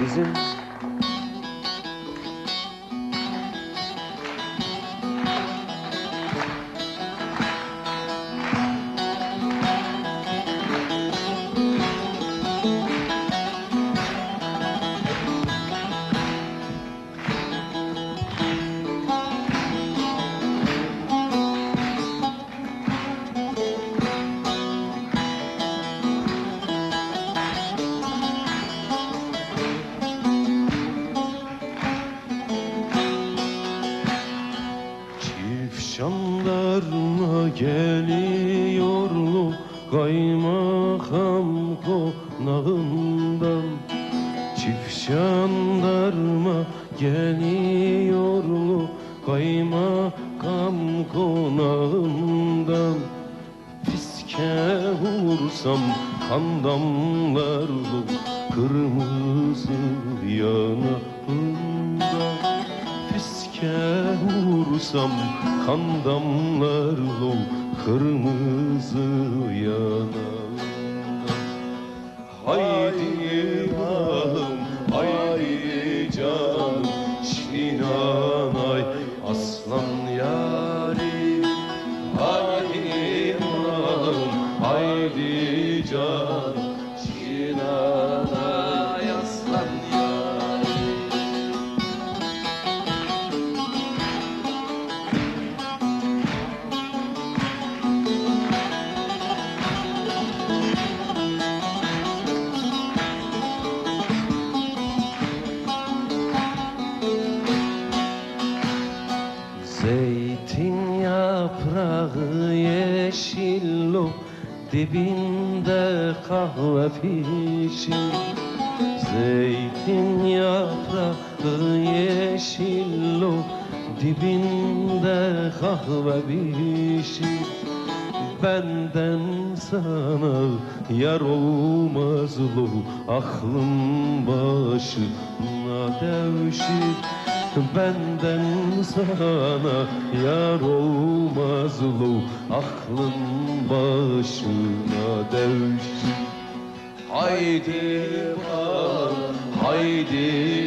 bizim Jandarma geliyorlu kaymakam konağından? Çift jandarma geliyorlu kaymakam konağından? Fiske vursam kan damlarlı kırmızı yanağından Fiske vursam kan damlarlı kırmızı yanağından Haydi balım, haydi canım Şinanay aslan yarim Haydi balım, haydi canım Şinanay Zeytin yaprağı yeşil o Dibinde kahve pişir. Zeytin yaprağı yeşil o Dibinde kahve pişir. Benden sana yar olmaz lo Aklım başına devşir Benden sana yar olmaz lo Aklım başına devşir. Haydi bal, haydi